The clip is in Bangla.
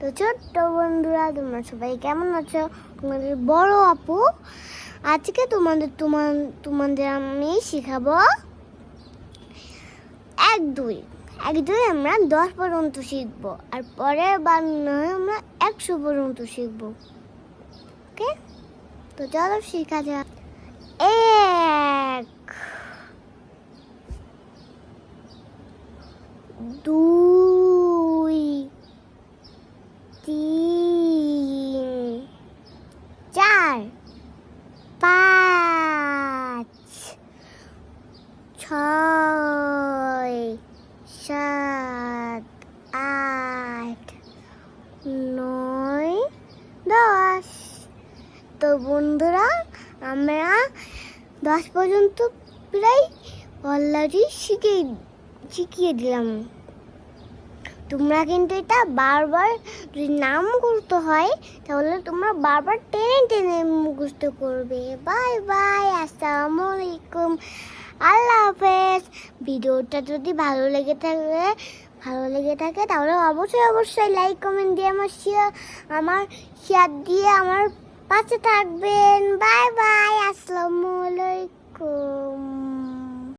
তো ছোট্ট বন্ধুরা, তোমরা সবাই কেমন আছো? তোমাদের বড় আপু, আজকে তোমাদের তোমার তোমাদের আমি শেখাবো এক দুই। এক দুই আমরা দশ পর্যন্ত শিখব, আর পরের বার নয় আমরা একশো পর্যন্ত শিখব। ওকে? তো চলো শেখা যাক। এক, দুই চার, পাঁচ, ছয়, সাত, আট, নয়, দশ। তো বন্ধুরা, আমরা দশ পর্যন্ত প্রায় অলরেডি শিখে শিখিয়ে দিলাম। তোমরা কিন্তু এটা বারবার যদি নাম করতে হয়, তাহলে তোমরা বারবার টেনে টেনে মুখস্থ করবে। বাই বাই আসসালামু আলাইকুম আল্লাহ হাফেজ। ভিডিওটা যদি ভালো লেগে থাকে, ভালো লেগে থাকে, তাহলে অবশ্যই অবশ্যই লাইক কমেন্ট দিয়ে আমার শেয়ার আমার শেয়ার দিয়ে আমার পাশে থাকবেন। বাই বাই, আসসালামু